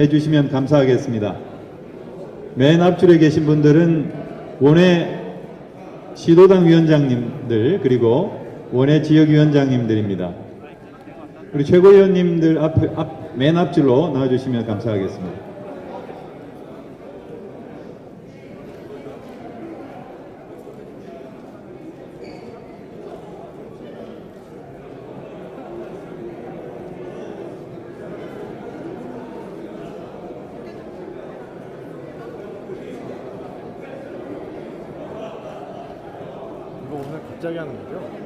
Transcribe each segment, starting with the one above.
해주시면 감사하겠습니다. 맨 앞줄에 계신 분들은 원외 시도당 위원장님들 그리고 원외 지역위원장님들입니다. 우리 최고위원님들 앞, 앞, 맨 앞줄로 나와주시면 감사하겠습니다. 이거 오늘 갑자기 하는 거죠?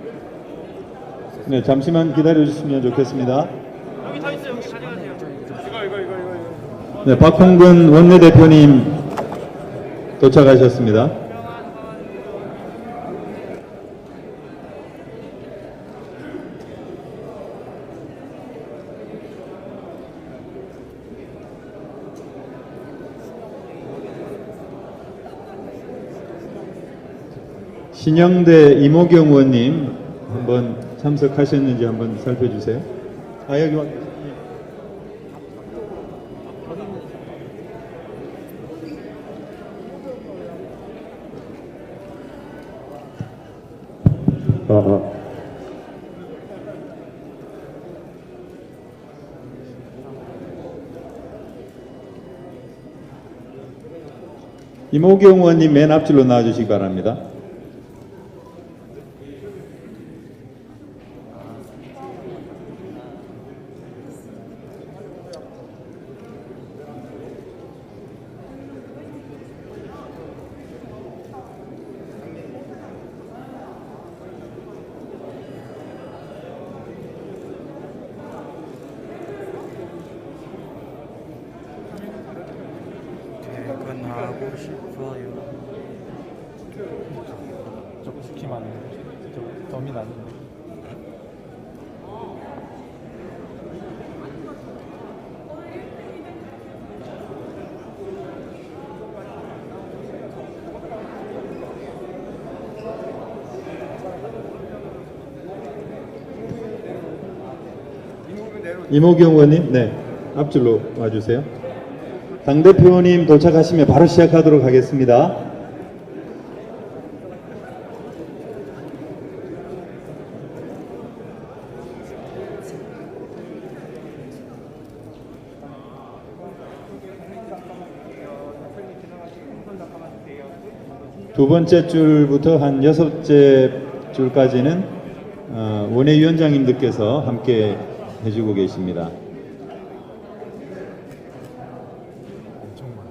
네, 잠시만 기다려 주시면 좋겠습니다. 여기 더 있어요. 여기 가져가세요. 이거 이거 이거 이거. 네, 박홍근 원내대표님 도착하셨습니다. 신영대 이모경 의원님 한번 참석하셨는지 한번 살펴주세요. 아 여기 와. 아, 아. 이모경 의원님 맨 앞줄로 나와주시기 바랍니다. 퇴근하고 싶어요. 저거 스키만 저 덤이 나는데. 이모경 의원님, 네, 앞줄로 와주세요. 당대표님 도착하시면 바로 시작하도록 하겠습니다. 두 번째 줄부터 한 여섯째 줄까지는 어, 원외위원장님들께서 함께 해주고 계십니다. 엄청 많아.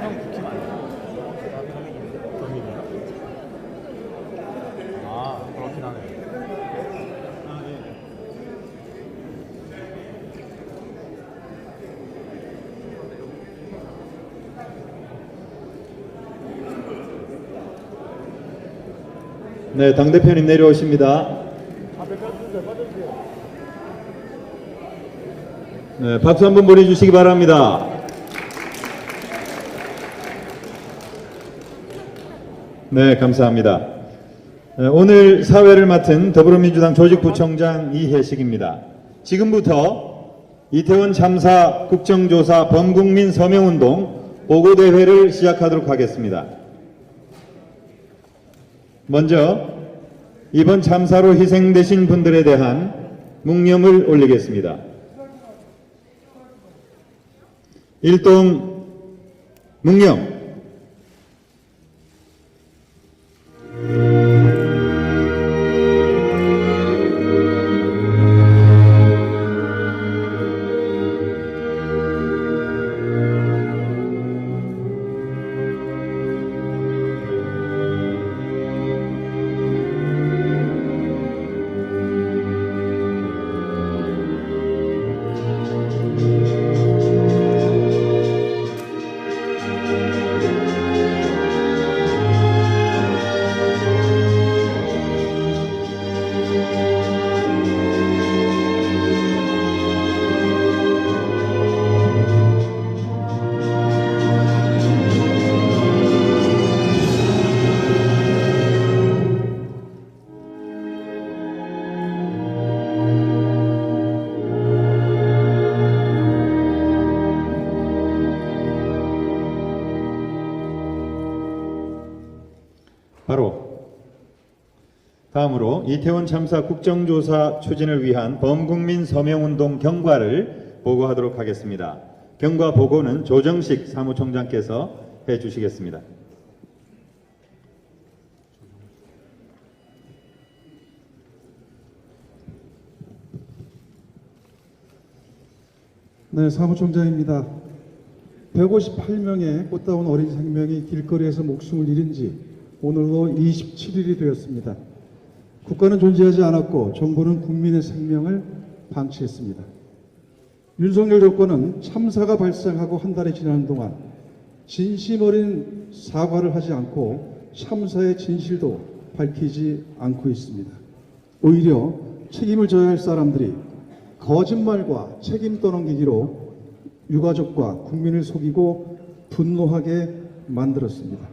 형 쿠키 많아. 덤이냐? 아 그렇긴 하네. 네, 당 대표님 내려오십니다. 네, 박수 한번 보내주시기 바랍니다. 네, 감사합니다. 네, 오늘 사회를 맡은 더불어민주당 조직부총장 이혜식입니다. 지금부터 이태원 참사 국정조사 범국민 서명운동 보고대회를 시작하도록 하겠습니다. 먼저 이번 참사로 희생되신 분들에 대한 묵념을 올리겠습니다. 일동 묵념 다음으로 이태원 참사 국정조사 추진을 위한 범국민 서명운동 경과를 보고하도록 하겠습니다. 경과 보고는 조정식 사무총장께서 해 주시겠습니다. 네, 사무총장입니다. 158명의 꽃다운 어린 생명이 길거리에서 목숨을 잃은 지 오늘로 27일이 되었습니다. 국가는 존재하지 않았고 정부는 국민의 생명을 방치했습니다. 윤석열 정권은 참사가 발생하고 한 달이 지나는 동안 진심 어린 사과를 하지 않고 참사의 진실도 밝히지 않고 있습니다. 오히려 책임을 져야 할 사람들이 거짓말과 책임 떠넘기기로 유가족과 국민을 속이고 분노하게 만들었습니다.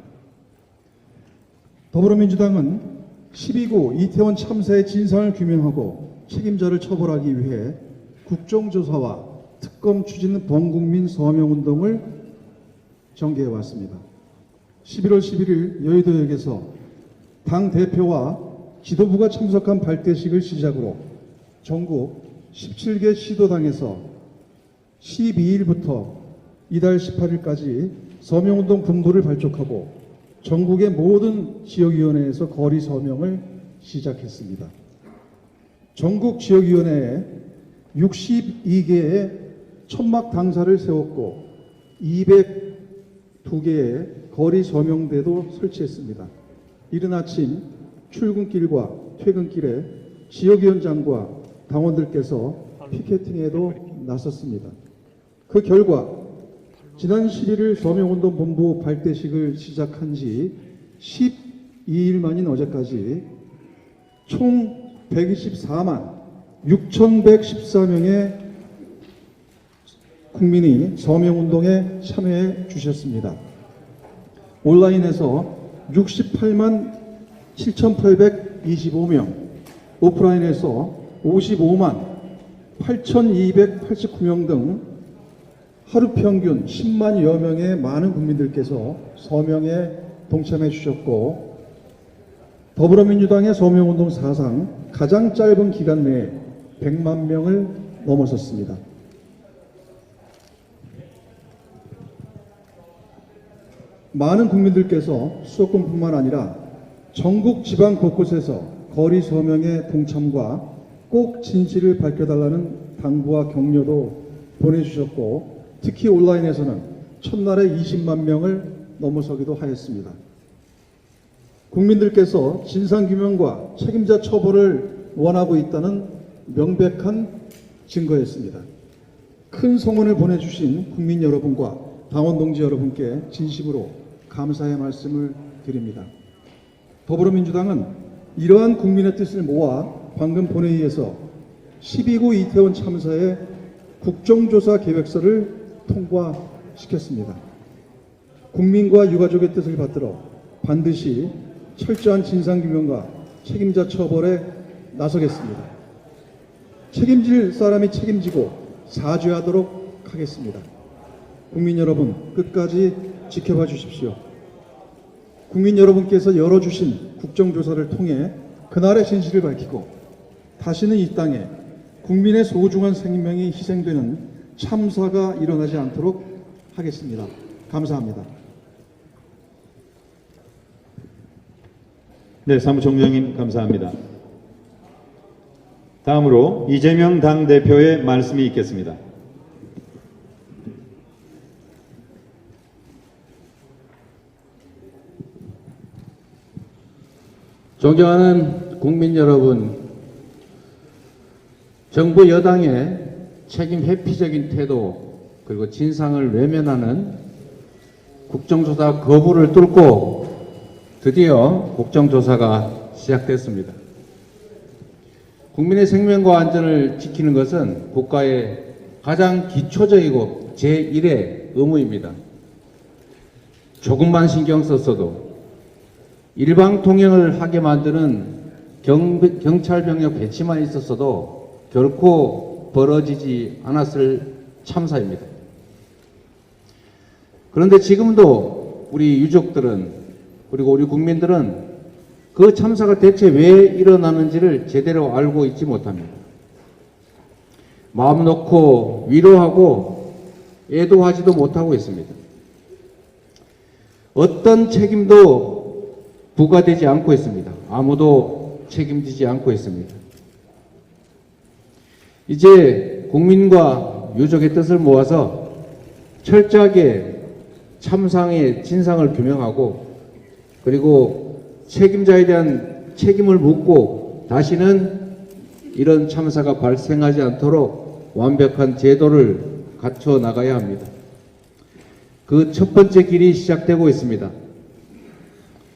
더불어민주당은 12구 이태원 참사의 진상을 규명하고 책임자를 처벌하기 위해 국정조사와 특검 추진 범국민 서명운동을 전개해 왔습니다. 11월 11일 여의도역에서 당 대표와 지도부가 참석한 발대식을 시작으로 전국 17개 시도당에서 12일부터 이달 18일까지 서명운동 분부를 발족하고 전국의 모든 지역위원회에서 거리 서명을 시작했습니다. 전국 지역위원회에 62개의 천막 당사를 세웠고 202개의 거리 서명대도 설치했습니다. 이른 아침 출근길과 퇴근길에 지역위원장과 당원들께서 피켓팅에도 나섰습니다. 그 결과 지난 11일 서명운동 본부 발대식을 시작한 지 12일 만인 어제까지 총 124만 6,114명의 국민이 서명운동에 참여해 주셨습니다. 온라인에서 68만 7,825명, 오프라인에서 55만 8,289명 등 하루 평균 10만여 명의 많은 국민들께서 서명에 동참해 주셨고 더불어민주당의 서명운동 사상 가장 짧은 기간 내에 100만 명을 넘어섰습니다. 많은 국민들께서 수도권뿐만 아니라 전국 지방 곳곳에서 거리 서명의 동참과 꼭 진실을 밝혀달라는 당부와 격려도 보내주셨고 특히 온라인에서는 첫날에 20만 명을 넘어서기도 하였습니다. 국민들께서 진상규명과 책임자 처벌을 원하고 있다는 명백한 증거였습니다. 큰 성원을 보내주신 국민 여러분과 당원 동지 여러분께 진심으로 감사의 말씀을 드립니다. 더불어민주당은 이러한 국민의 뜻을 모아 방금 본회의에서 12구 이태원 참사의 국정조사 계획서를 통과시켰습니다. 국민과 유가족의 뜻을 받들어 반드시 철저한 진상규명과 책임자 처벌에 나서겠습니다. 책임질 사람이 책임지고 사죄하도록 하겠습니다. 국민 여러분 끝까지 지켜봐 주십시오. 국민 여러분께서 열어주신 국정조사를 통해 그날의 진실을 밝히고 다시는 이 땅에 국민의 소중한 생명이 희생되는 참사가 일어나지 않도록 하겠습니다. 감사합니다. 네, 사무총장님 감사합니다. 다음으로 이재명 당대표의 말씀이 있겠습니다. 존경하는 국민 여러분, 정부 여당의 책임 회피적인 태도 그리고 진상을 외면하는 국정조사 거부를 뚫고 드디어 국정조사가 시작됐습니다. 국민의 생명과 안전을 지키는 것은 국가의 가장 기초적이고 제1의 의무입니다. 조금만 신경 썼어도 일방 통행을 하게 만드는 경, 경찰 병력 배치만 있었어도 결코 벌어지지 않았을 참사입니다. 그런데 지금도 우리 유족들은 그리고 우리 국민들은 그 참사가 대체 왜 일어나는지를 제대로 알고 있지 못합니다. 마음 놓고 위로하고 애도하지도 못하고 있습니다. 어떤 책임도 부과되지 않고 있습니다. 아무도 책임지지 않고 있습니다. 이제 국민과 유족의 뜻을 모아서 철저하게 참상의 진상을 규명하고 그리고 책임자에 대한 책임을 묻고 다시는 이런 참사가 발생하지 않도록 완벽한 제도를 갖춰 나가야 합니다. 그 첫 번째 길이 시작되고 있습니다.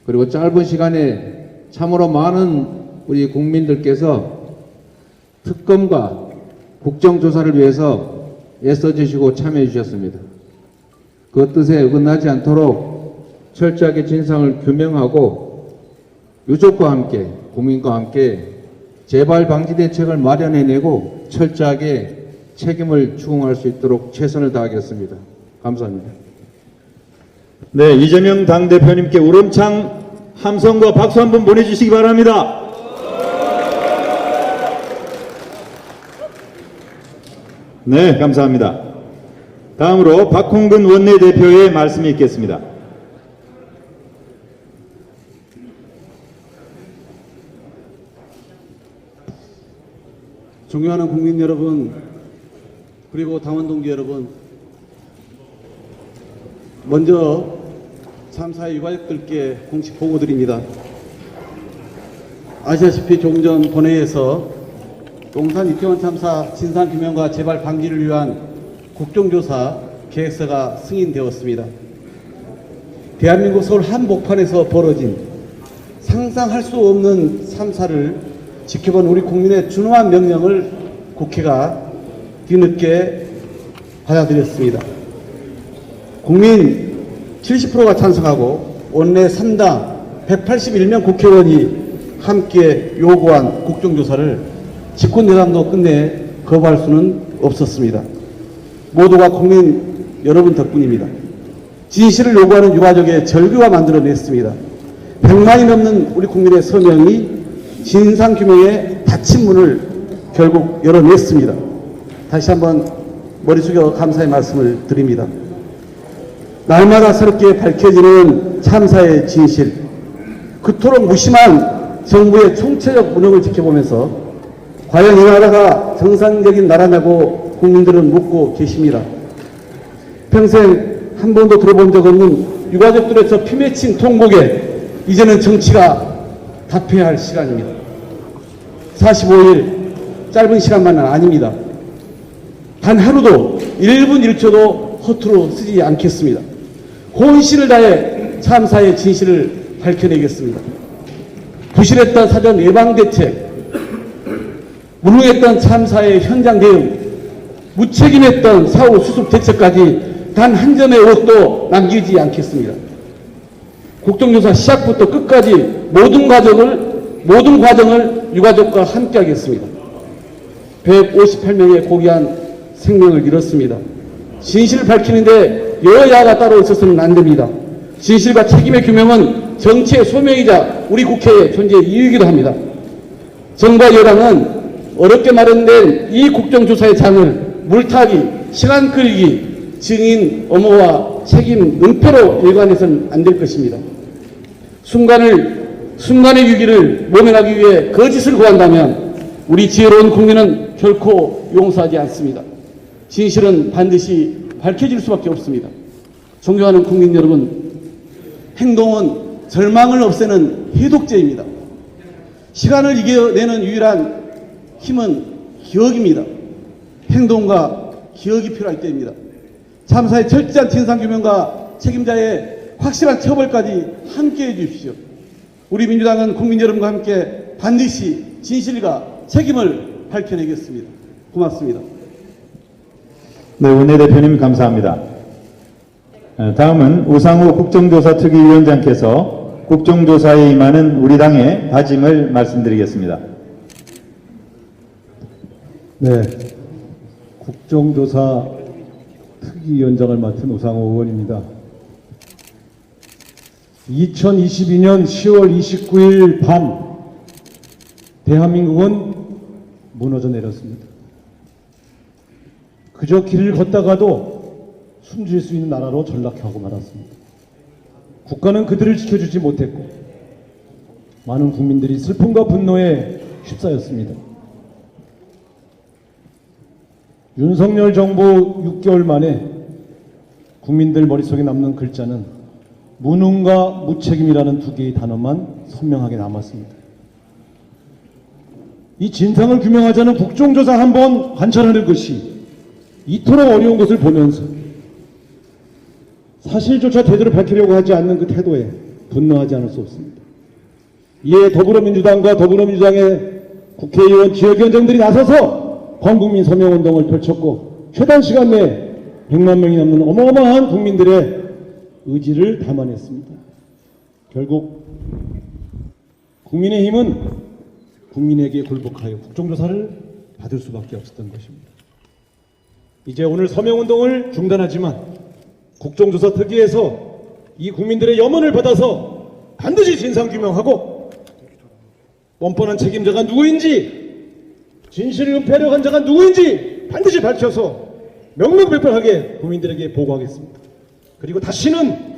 그리고 짧은 시간에 참으로 많은 우리 국민들께서 특검과 국정조사를 위해서 애써주시고 참여해 주셨습니다. 그 뜻에 어긋나지 않도록 철저하게 진상을 규명하고 유족과 함께 국민과 함께 재발 방지 대책을 마련해내고 철저하게 책임을 추궁할 수 있도록 최선을 다하겠습니다. 감사합니다. 네, 이재명 당대표님께 우렁창 함성과 박수 한번 보내주시기 바랍니다. 네, 감사합니다. 다음으로 박홍근 원내대표의 말씀이 있겠습니다. 존경하는 국민 여러분, 그리고 당원 동지 여러분, 먼저 참사의 유가족들께 공식 보고드립니다. 아시다시피 조금 전 본회의에서 용산 이태원 참사 진상규명과 재발 방지를 위한 국정조사 계획서가 승인되었습니다. 대한민국 서울 한복판에서 벌어진 상상할 수 없는 참사를 지켜본 우리 국민의 준엄한 명령을 국회가 뒤늦게 받아들였습니다. 국민 70%가 찬성하고 원내 3당 181명 국회의원이 함께 요구한 국정조사를 집권여당도 끝내 거부할 수는 없었습니다. 모두가 국민 여러분 덕분입니다. 진실을 요구하는 유가족의 절규가 만들어냈습니다. 100만이 넘는 우리 국민의 서명이 진상규명의 닫힌 문을 결국 열어냈습니다. 다시 한번 머리 숙여 감사의 말씀을 드립니다. 날마다 새롭게 밝혀지는 참사의 진실, 그토록 무심한 정부의 총체적 무능을 지켜보면서 과연 이 나라가 정상적인 나라냐고 국민들은 묻고 계십니다. 평생 한 번도 들어본 적 없는 유가족들의 저 피맺힌 통곡에 이제는 정치가 답해야 할 시간입니다. 45일 짧은 시간만은 아닙니다. 단 하루도 1분 1초도 허투루 쓰지 않겠습니다. 혼신을 다해 참사의 진실을 밝혀내겠습니다. 부실했던 사전 예방 대책, 무능했던 참사의 현장 대응, 무책임했던 사후 수습 대책까지 단 한 점의 옷도 남기지 않겠습니다. 국정조사 시작부터 끝까지 모든 과정을 모든 과정을 유가족과 함께 하겠습니다. 158명의 고귀한 생명을 잃었습니다. 진실을 밝히는데 여야가 따로 있어서는 안 됩니다. 진실과 책임의 규명은 정치의 소명이자 우리 국회의 존재 이유이기도 합니다. 정부와 여당은 어렵게 마련된 이 국정조사의 장을 물타기, 시간 끌기, 증인 엄호와 책임 은폐로 일관해서는 안 될 것입니다. 순간을 순간의 위기를 모면하기 위해 거짓을 구한다면 우리 지혜로운 국민은 결코 용서하지 않습니다. 진실은 반드시 밝혀질 수밖에 없습니다. 존경하는 국민 여러분, 행동은 절망을 없애는 해독제입니다. 시간을 이겨내는 유일한 힘은 기억입니다. 행동과 기억이 필요할 때입니다. 참사의 철저한 진상규명과 책임자의 확실한 처벌까지 함께 해주십시오. 우리 민주당은 국민 여러분과 함께 반드시 진실과 책임을 밝혀내겠습니다. 고맙습니다. 네, 원내대표님 감사합니다. 어, 다음은 우상호 국정조사 특위위원장께서 국정조사에 임하는 우리 당의 다짐을 말씀드리겠습니다. 네, 국정조사 특위위원장을 맡은 우상호 의원입니다. 2022년 10월 29일 밤 대한민국은 무너져 내렸습니다. 그저 길을 걷다가도 숨질 수 있는 나라로 전락하고 말았습니다. 국가는 그들을 지켜주지 못했고 많은 국민들이 슬픔과 분노에 휩싸였습니다. 윤석열 정부 6개월 만에 국민들 머릿속에 남는 글자는 무능과 무책임이라는 두 개의 단어만 선명하게 남았습니다. 이 진상을 규명하자는 국정조사 한번 관찰하는 것이 이토록 어려운 것을 보면서 사실조차 제대로 밝히려고 하지 않는 그 태도에 분노하지 않을 수 없습니다. 이에 더불어민주당과 더불어민주당의 국회의원 지역위원장들이 나서서 범국민 서명운동을 펼쳤고 최단 시간 내에 100만 명이 넘는 어마어마한 국민들의 의지를 담아냈습니다. 결국 국민의힘은 국민에게 굴복하여 국정조사를 받을 수밖에 없었던 것입니다. 이제 오늘 서명운동을 중단하지만 국정조사 특위에서 이 국민들의 염원을 받아서 반드시 진상규명하고 뻔뻔한 책임자가 누구인지 진실을 은폐하려고 한 자가 누구인지 반드시 밝혀서 명명백백하게 국민들에게 보고하겠습니다. 그리고 다시는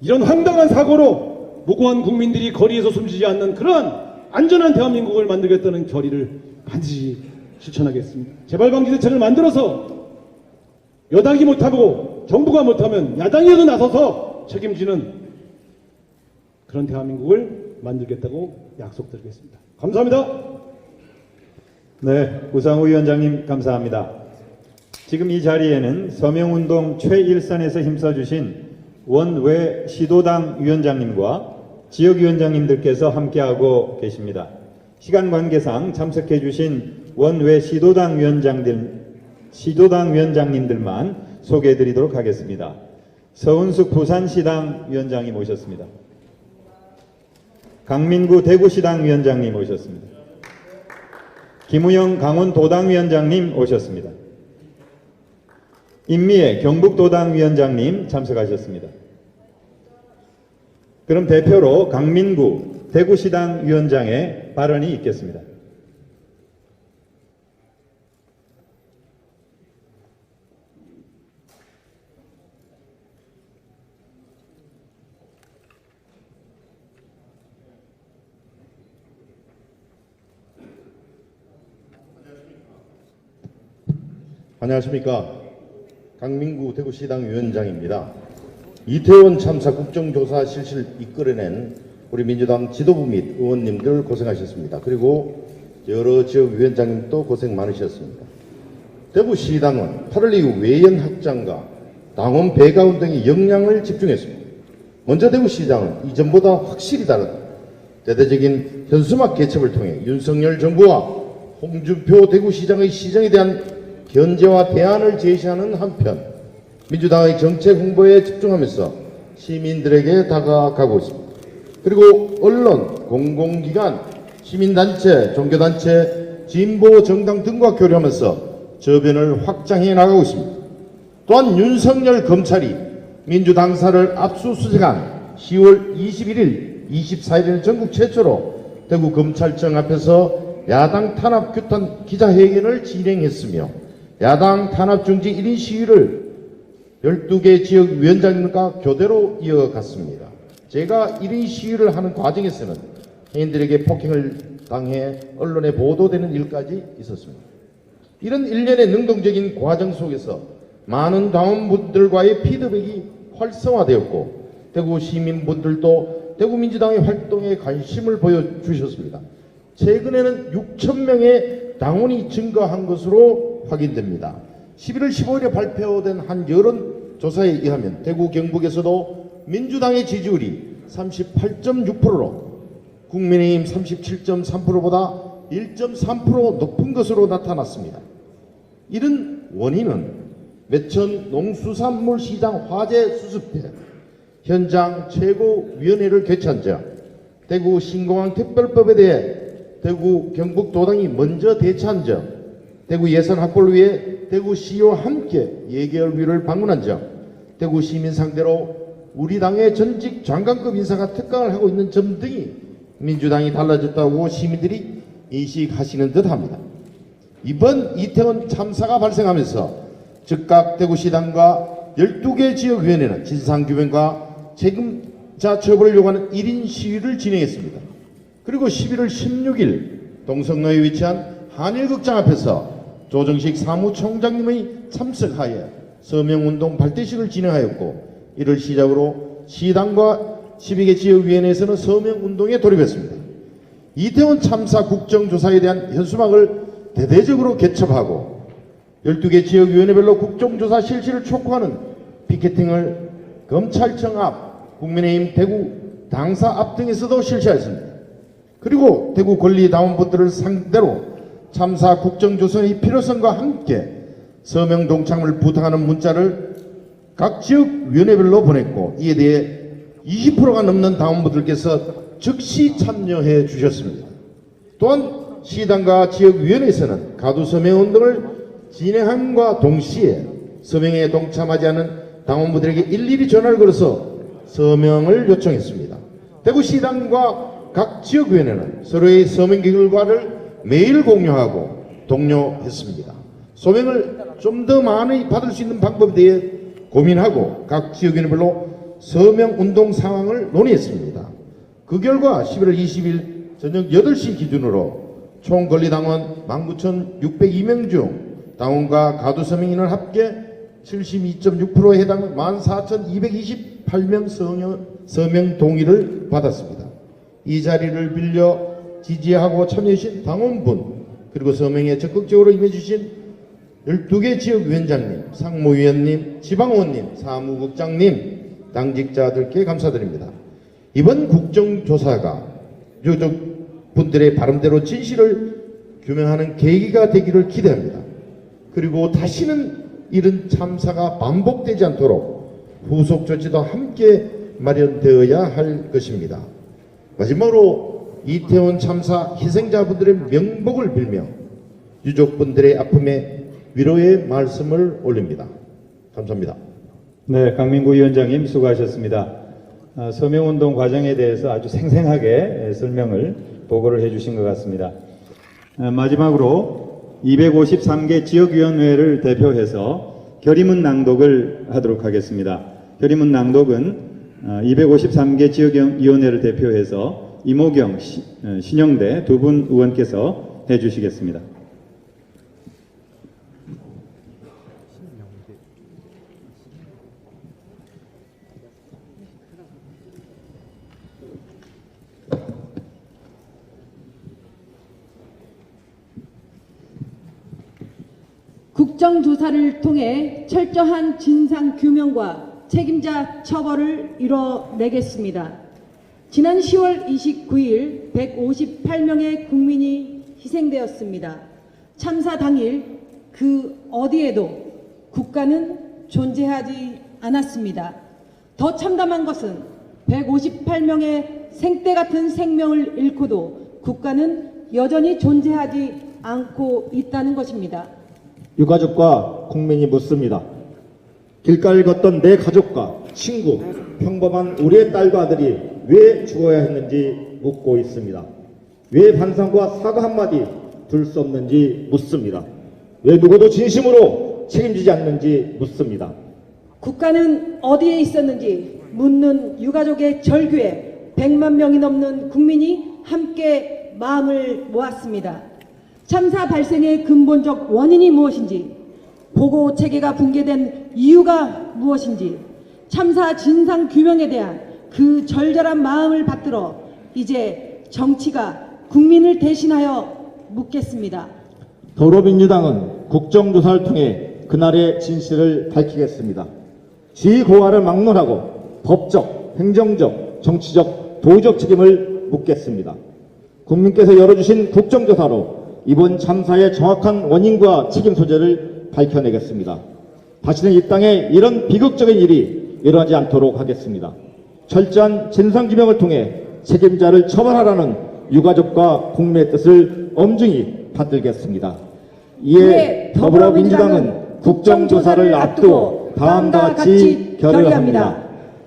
이런 황당한 사고로 무고한 국민들이 거리에서 숨지지 않는 그러한 안전한 대한민국을 만들겠다는 결의를 반드시 실천하겠습니다. 재발방지 대책을 만들어서 여당이 못하고 정부가 못하면 야당이라도 나서서 책임지는 그런 대한민국을 만들겠다고 약속드리겠습니다. 감사합니다. 네, 우상호 위원장님 감사합니다. 지금 이 자리에는 서명운동 최일선에서 힘써주신 원외 시도당 위원장님과 지역위원장님들께서 함께하고 계십니다. 시간 관계상 참석해주신 원외 시도당 위원장들, 시도당 위원장님들만 소개해드리도록 하겠습니다. 서은숙 부산시당 위원장님 오셨습니다. 강민구 대구시당 위원장님 오셨습니다. 김우영 강원도당 위원장님 오셨습니다. 임미애 경북도당 위원장님 참석하셨습니다. 그럼 대표로 강민구 대구시당 위원장의 발언이 있겠습니다. 안녕하십니까. 강민구 대구시당 위원장입니다. 이태원 참사 국정조사 실시를 이끌어낸 우리 민주당 지도부 및 의원님들 고생하셨습니다. 그리고 여러 지역 위원장님도 고생 많으셨습니다. 대구시당은 8월 이후 외연 확장과 당원 배가 운동에 역량을 집중했습니다. 먼저 대구시장은 이전보다 확실히 다르다. 대대적인 현수막 개첩을 통해 윤석열 정부와 홍준표 대구시장의 시정에 대한 견제와 대안을 제시하는 한편 민주당의 정책 홍보에 집중하면서 시민들에게 다가가고 있습니다. 그리고 언론, 공공기관, 시민단체, 종교단체, 진보 정당 등과 교류하면서 저변을 확장해 나가고 있습니다. 또한 윤석열 검찰이 민주당사를 압수수색한 10월 21일, 24일에는 전국 최초로 대구 검찰청 앞에서 야당 탄압 규탄 기자회견을 진행했으며 야당 탄압 중지 1인 시위를 12개 지역 위원장님과 교대로 이어갔습니다. 제가 1인 시위를 하는 과정에서는 해인들에게 폭행을 당해 언론에 보도되는 일까지 있었습니다. 이런 일련의 능동적인 과정 속에서 많은 당원분들과의 피드백이 활성화되었고 대구 시민분들도 대구 민주당의 활동에 관심을 보여주셨습니다. 최근에는 6천 명의 당원이 증가한 것으로 확인됩니다. 11월 15일에 발표된 한 여론조사에 의하면 대구 경북에서도 민주당의 지지율이 38.6%로 국민의힘 37.3%보다 1.3% 높은 것으로 나타났습니다. 이런 원인은 매천 농수산물 시장 화재 수습대 현장 최고위원회를 개최한 점, 대구 신공항 특별법에 대해 대구 경북도당이 먼저 대처한 점, 대구 예산 확보를 위해 대구 시와 함께 예결위를 방문한 점, 대구 시민 상대로 우리 당의 전직 장관급 인사가 특강을 하고 있는 점 등이 민주당이 달라졌다고 시민들이 인식하시는 듯합니다. 이번 이태원 참사가 발생하면서 즉각 대구시당과 12개 지역위원회는 진상규명과 책임자 처벌을 요구하는 1인 시위를 진행했습니다. 그리고 11월 16일 동성로에 위치한 한일극장 앞에서 조정식 사무총장님의 참석하에 서명운동 발대식을 진행하였고 이를 시작으로 시당과 12개 지역위원회에서는 서명운동에 돌입했습니다. 이태원 참사 국정조사에 대한 현수막을 대대적으로 개첩하고 12개 지역위원회별로 국정조사 실시를 촉구하는 피켓팅을 검찰청 앞, 국민의힘 대구 당사 앞 등에서도 실시하였습니다. 그리고 대구 권리당원분들을 상대로 참사 국정조사의 필요성과 함께 서명 동참을 부탁하는 문자를 각 지역 위원회별로 보냈고 이에 대해 20%가 넘는 당원분들께서 즉시 참여해 주셨습니다. 또한 시당과 지역위원회에서는 가두 서명 운동을 진행함과 동시에 서명에 동참하지 않은 당원분들에게 일일이 전화를 걸어서 서명을 요청했습니다. 대구시당과 각 지역위원회는 서로의 서명 결과를 매일 공유하고 독려했습니다. 서명을 좀 더 많이 받을 수 있는 방법에 대해 고민하고 각 지역위원회별로 서명 운동 상황을 논의했습니다. 그 결과 11월 20일 저녁 8시 기준으로 총 권리당원 19,602명 중 당원과 가두 서명인은 합계 72.6%에 해당 14,228명 서명, 서명 동의를 받았습니다. 이 자리를 빌려 지지하고 참여해주신 당원분 그리고 서명에 적극적으로 임해주신 12개 지역위원장님, 상무위원님, 지방원님, 사무국장님, 당직자들께 감사드립니다. 이번 국정조사가 유족분들의 바람대로 진실을 규명하는 계기가 되기를 기대합니다. 그리고 다시는 이런 참사가 반복되지 않도록 후속 조치도 함께 마련되어야 할 것입니다. 마지막으로 이태원 참사 희생자분들의 명복을 빌며 유족분들의 아픔에 위로의 말씀을 올립니다. 감사합니다. 네, 강민구 위원장님 수고하셨습니다. 아, 서명운동 과정에 대해서 아주 생생하게 설명을 보고를 해주신 것 같습니다. 아, 마지막으로 253개 지역위원회를 대표해서 결의문 낭독을 하도록 하겠습니다. 결의문 낭독은 아, 253개 지역위원회를 대표해서 이모경, 시- 어, 신영대 두 분 의원께서 해주시겠습니다. 국정조사를 통해 철저한 진상 규명과 책임자 처벌을 이뤄내겠습니다. 지난 10월 29일 158명의 국민이 희생되었습니다. 참사 당일 그 어디에도 국가는 존재하지 않았습니다. 더 참담한 것은 158명의 생떼 같은 생명을 잃고도 국가는 여전히 존재하지 않고 있다는 것입니다. 유가족과 국민이 묻습니다. 길가를 걷던 내 가족과 친구, 평범한 우리의 딸과 아들이 왜 죽어야 했는지 묻고 있습니다. 왜 반성과 사과 한마디 둘 수 없는지 묻습니다. 왜 누구도 진심으로 책임지지 않는지 묻습니다. 국가는 어디에 있었는지 묻는 유가족의 절규에 100만 명이 넘는 국민이 함께 마음을 모았습니다. 참사 발생의 근본적 원인이 무엇인지, 보고 체계가 붕괴된 이유가 무엇인지, 참사 진상 규명에 대한 그 절절한 마음을 받들어 이제 정치가 국민을 대신하여 묻겠습니다. 더불어민주당은 국정조사를 통해 그날의 진실을 밝히겠습니다. 지고화를 막론하고 법적, 행정적, 정치적, 도의적 책임을 묻겠습니다. 국민께서 열어주신 국정조사로 이번 참사의 정확한 원인과 책임 소재를 밝혀내겠습니다. 다시는 이 땅에 이런 비극적인 일이 일어나지 않도록 하겠습니다. 철저한 진상규명을 통해 책임자를 처벌하라는 유가족과 국민의 뜻을 엄중히 받들겠습니다. 이에 더불어민주당은 국정조사를 앞두고 다음과 같이 결의합니다.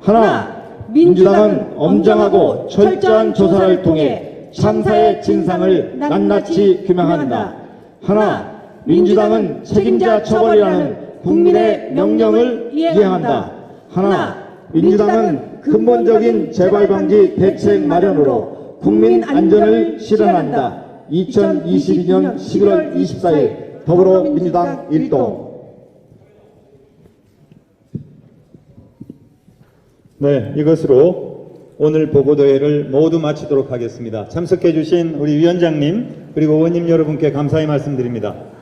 하나, 민주당은 엄정하고 철저한 조사를 통해 참사의 진상을 낱낱이 규명한다. 하나, 민주당은 책임자 처벌이라는 국민의 명령을 이행한다. 하나, 민주당은 근본적인 재발 방지 대책 마련으로 국민 안전을 실현한다. 2022년 11월 24일 더불어민주당 일동 네, 이것으로 오늘 보고대회를 모두 마치도록 하겠습니다. 참석해 주신 우리 위원장님 그리고 의원님 여러분께 감사의 말씀드립니다.